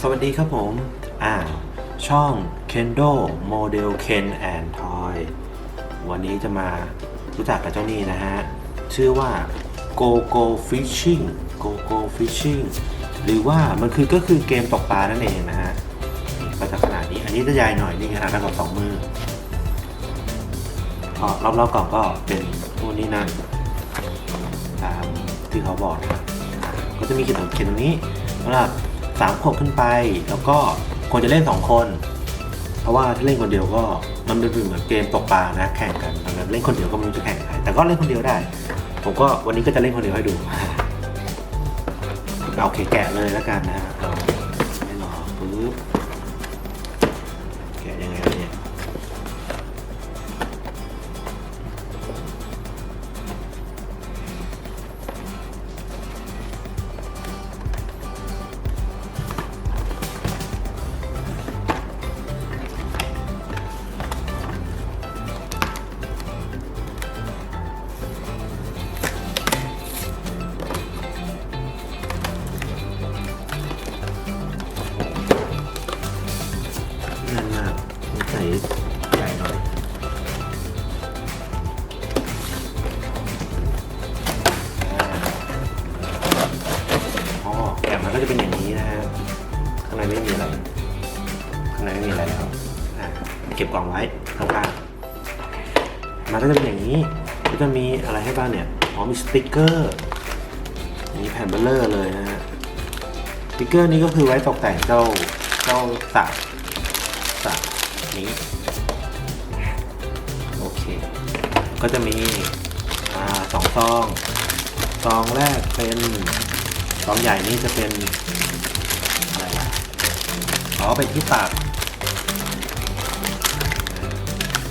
สวัสดีครับผม อ่า ช่อง Kendo Model Ken and Toy วันนี้จะมารู้จักกับเจ้านี่นะฮะ ชื่อว่า Go Go Fishing Go Go Fishing หรือว่ามันคือก็คือเกมตกปลานั่นเองนะฮะก็จะขนาดนี้ อันนี้จะใหญ่หน่อยนี่ขนาดเท่ากับสองมือก็รอบๆก่องก็เป็นพวกนี้นั่นตามที่เขาบอกนะครับก็จะมีเขียนเขียนตรงนี้สำหรับ สามขวบขึ้นไป แล้วก็ควรจะเล่นสองคน เพราะว่าถ้าเล่นคนเดียวก็มันเป็นเหมือนเกมตกปลานะแข่งกันดังนั้นเล่นคนเดียวก็ไม่รู้จะแข่งใครแต่ก็เล่นคนเดียวได้ ผมก็วันนี้ก็จะเล่นคนเดียวให้ดูเอาโอเคแกะเลยแล้วกันนะฮะเราไม่รอปึ๊บ จะเป็นอย่างนี้นะฮะ ข้างในไม่มีอะไร ข้างในไม่มีอะไรแล้วอะเก็บกล่องไว้ข้างๆมันก็จะเป็นอย่างนี้ก็จะมีอะไรให้บ้างเนี่ยอ๋อมีสติกเกอร์มีแผ่นเบลเลอร์เลยนะฮะสติกเกอร์นี้ก็คือไว้ตกแต่งเจ้าเจ้าสัตว์สัตว์นี้โอเค ก็จะมีอ่าสองซอง ซองแรกเป็น ซองใหญ่นี่จะเป็นอะไรอะอ๋อเป็นที่ตัก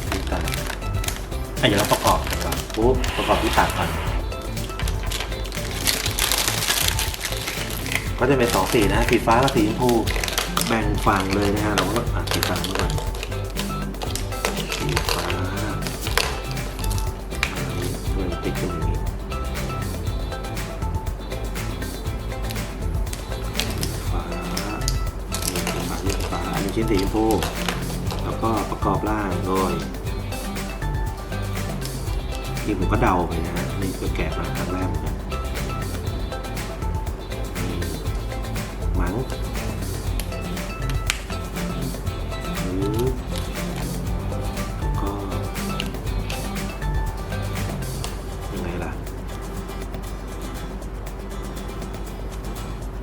ที่ตักอะเดี๋ยวเราประกอบกันก่อนปุ๊บประกอบที่ตักก่อนก็จะเป็นสองสีนะฮะสีฟ้ากับสีชมพูแบ่งฝั่งเลยนะฮะเราก็อะสีฟ้ามาก่อน ชิ้นสีชมพู แล้วก็ประกอบร่างโดยที่ผมก็เดาไปนะฮะนี่ก็แกะมาครั้งแรกเหมือนกันมั้งหรือก็ยังไงล่ะ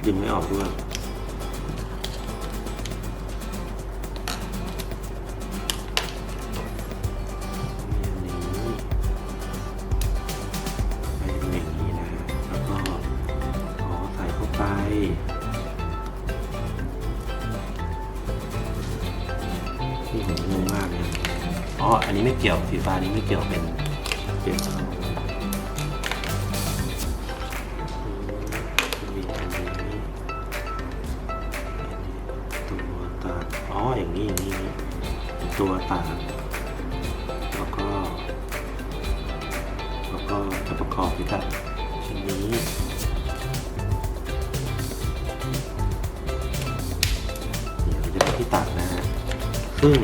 ดึงไม่ออกด้วย ที่ผมงงมากเลยอ๋อ อันนี้ไม่เกี่ยวสีฟ้านี้ไม่เกี่ยวเป็นเป็นมีอันตัวตาอ๋อ อย่างนี้อย่างนี้ตัวตาแล้วก็ แล้วก็จะประกอบที่กับชิ้นนี้ ซึ่ง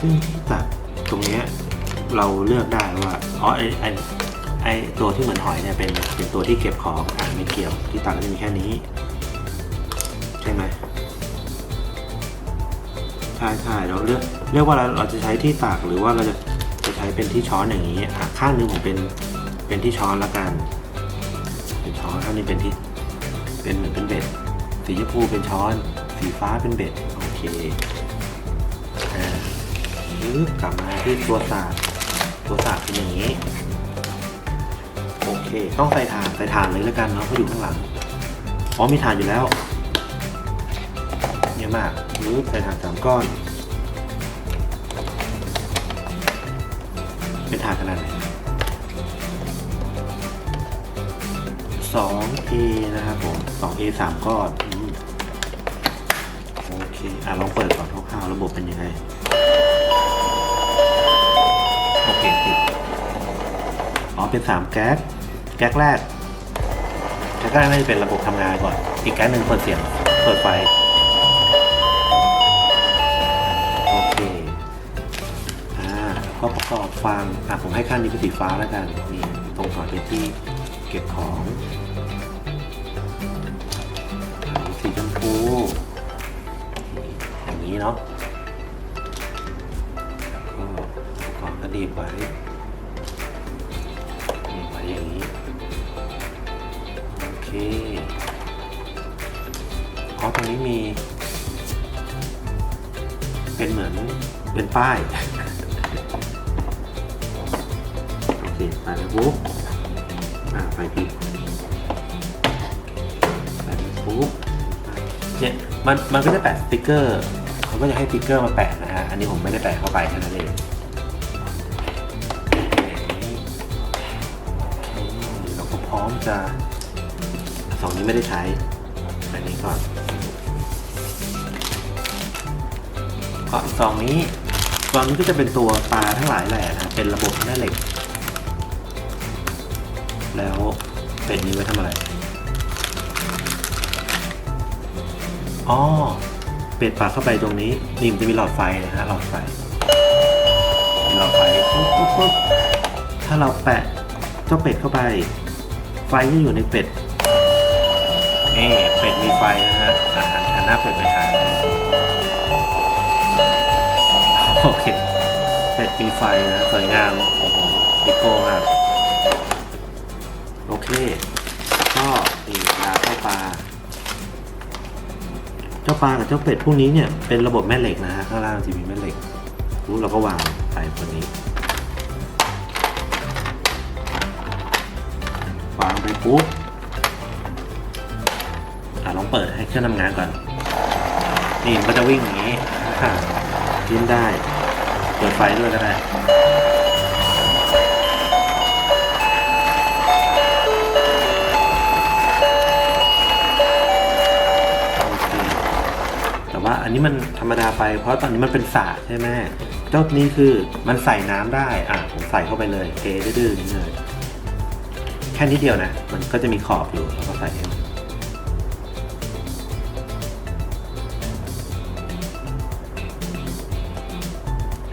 ซึ่งที่ตัดตรงเนี้ยเราเลือกได้ว่าอ๋อไอไอไอตัวที่เหมือนหอยเนี่ยเป็นเป็นตัวที่เก็บของอ่านไม่เกี่ยว ที่ตัดก็จะมีแค่นี้ ใช่ไหมใช่ใช่เราเลือกเลือกว่าเราเราจะใช้ที่ตักหรือว่าเราจะจะใช้เป็นที่ช้อนอย่างนี้อะข้างนึงผมเป็นเป็นที่ช้อนละกัน เป็นช้อนข้างนี้เป็นที่เป็นเหมือนเป็นเบ็ดสีชมพูเป็นช้อน สีฟ้าเป็นเบ็ด โอเคอ่ากลับมาที่ตัวสาดตัวสาดเป็นอย่างนี้ โอเค ต้องใส่ถ่านใส่ถ่านเลยแล้วกันเนาะเพราะอยู่ข้างหลังอ๋อมีถ่านอยู่แล้วเยอะมากปึ๊บใส่ถ่านสามก้อนเป็นถ่านขนาดไหนสอง A นะครับผมสอง A สามก้อน เคอะลองเปิดก่อนคร่าวๆระบบเป็นยังไง โอเคติด อ๋อ เป็นสามแก๊กแก๊กแรก แก๊กแรกน่าจะเป็นระบบทำงานก่อน อีกแก๊สหนึ่งเปิดเสียง เปิดไฟ โอเค อ่า ก็ประกอบฟัง อะ ผมให้ข้านี้เป็นสีฟ้าแล้วกัน นี่ตรงถอดไปที่เก็บของ สีชมพู อย่างนี้เนาะก็ก็ดีไว้ดีไว้อย่างนี้ โอเคอ๋อตรงนี้มี เป็นเหมือน เป็นป้าย โอเค ไปแล้วปุ๊บอ่าไปผิดไปปุ๊บเนี่ยมันมันก็จะแปะสติกเกอร์ เขาก็จะให้สติกเกอร์มาแปะนะฮะ อันนี้ผมไม่ได้แปะเข้าไปแค่นั้นเองเราก็พร้อมจะสองนี้ไม่ได้ใช้ อันนี้ก่อนก็ซองนี้ซองนี้ก็จะเป็นตัวปลาทั้งหลายแหล่นะ เป็นระบบแม่เหล็ก แล้วเป็ดนี้ไว้ทำอะไร อ๋อ เป็ดปาเข้าไปตรงนี้นี่มันจะมีหลอดไฟนะฮะหลอดไฟมีหลอดไฟปุ๊บปุ๊บปุ๊บถ้าเราแปะเจ้าเป็ดเข้าไป ไฟจะอยู่ในเป็ดนี่เป็ดมีไฟนะฮะอาหารหันหน้าเป็ดไปหาโอเคเป็ดมีไฟนะสวยงามโอ้โหดิโก้มากโอเค ก็นี่ปลาเข้าปลา จ้าปลากับเจ้าเป็ดพวกนี้เนี่ยเป็นระบบแม่เหล็กนะฮะข้างล่างจะมีแม่เหล็ก รู้เราก็วางใส่ตัวนี้วางไปปุ๊บอะลองเปิดให้เครื่องทำงานก่อน นี่มันก็จะวิ่งอย่างนี้ยิ้มได้ เปิดไฟด้วยก็ได้ อันนี้มันธรรมดาไป เพราะตอนนี้มันเป็นสระใช่ไหมเจ้านี้คือมันใส่น้ำได้ อะผมใส่เข้าไปเลยเทดื้อๆนี่เลยแค่นิดเดียวนะ มันก็จะมีขอบอยู่แล้วก็ใส่ให้มัน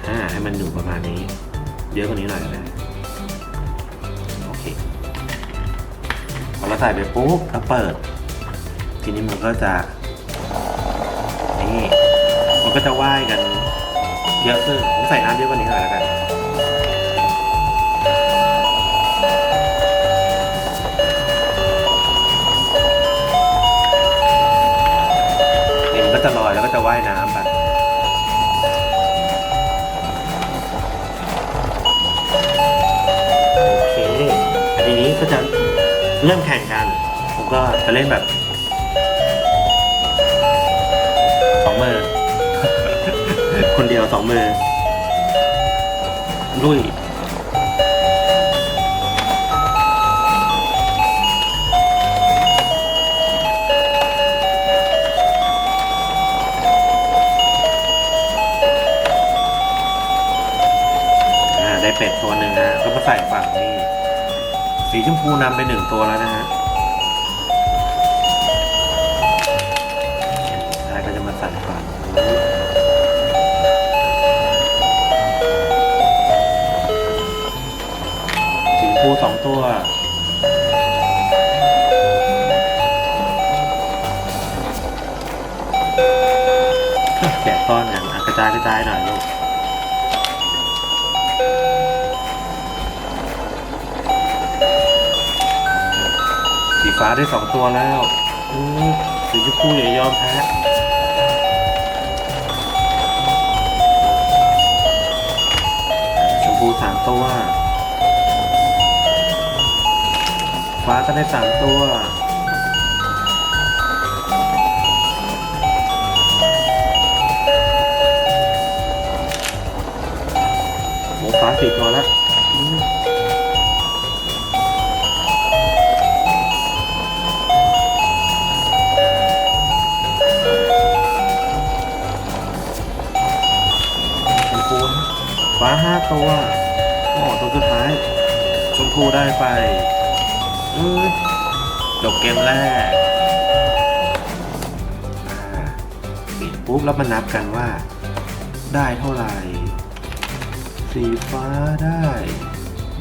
อ่าให้มันอยู่ประมาณนี้ เยอะกว่านี้หน่อยก็ได้โอเคพอเราใส่ไปปุ๊บแล้วเปิด ทีนี้มันก็จะ นี่ มันก็จะว่ายกันเยอะขึ้นผมใส่น้ำเยอะกว่านี้หน่อยแล้วกันนี่มันก็จะลอยแล้วก็จะว่ายน้ำไปโอเคทีนี้ก็จะเริ่มแข่งกัน ผมก็จะเล่นแบบ ยวสองมือลุยได้เป็ดตัวหนึ่งนะฮะก็มาใส่ฝั่งนี้ สีชมพูนำไปหนึ่งตัวแล้วนะฮะใช่ก็จะมาใส่ฝั่ง ปูสองตัว แกะก้อนกันอะกระจายกระจายหน่อยลูกสีฟ้าได้สองตัวแล้วสีชมพูอย่ายอมแพ้ชมพูสามตัว ฟ้าก็ได้สามตัวหมูฟ้าสี่ตัวแล้วฟ้าห้าตัวโอ้ตัวสุดท้ายชมพูได้ไป ออจบเกมแรกปิดปุ๊บแล้วมานับกันว่า ได้เท่าไหร่ สีฟ้าได้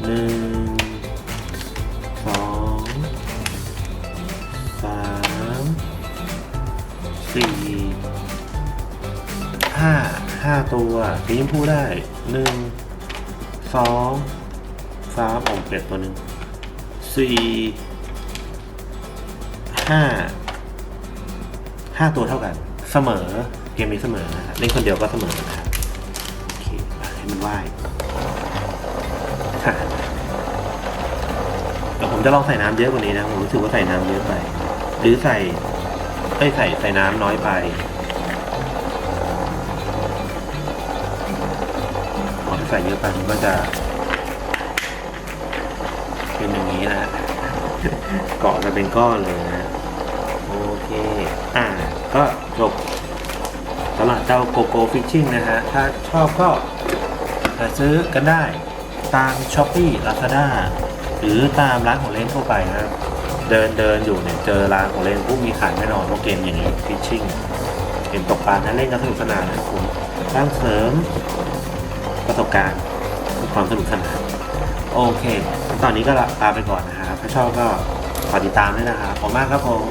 หนึ่งสองสามสี่ห้าห้าตัวสีชมพูได้หนึ่งสองสามอมเป็ดตัวหนึ่ง สี่ห้าห้าตัวเท่ากัน เสมอเกมนี้เสมอนะฮะเล่นคนเดียวก็เสมอนะครับโอเคให้มันว่ายเดี๋ยวผมจะลองใส่น้ำเยอะกว่านี้นะ ผมรู้สึกว่าใส่น้ำเยอะไป หรือใส่เอ้ยใส่ใส่น้ำน้อยไปพอถ้าใส่เยอะไปมันก็จะ เป็นอย่างนี้นะเกาะกันเป็นก้อนเลยนะ โอเค อ่า ก็จบสำหรับเจ้าโกโก้ฟิชชิ่งนะฮะ ถ้าชอบก็หาซื้อกันได้ตามช้อปปี้ลาซาด้าหรือตามร้านของเล่นทั่วไปนะครับ เดินเดินอยู่เนี่ยเจอร้านของเล่นปุ๊บมีขายแน่นอนเพราะเกมอย่างนี้ฟิชชิ่งเกมตกปลานะเล่นกันสนุกสนานนะครับผมสร้างเสริมประสบการณ์ความสนุกสนานโอเค ตอนนี้ก็ลาไปก่อนนะครับถ้าชอบก็ขอติดตามด้วยนะครับขอบคุณมากครับผม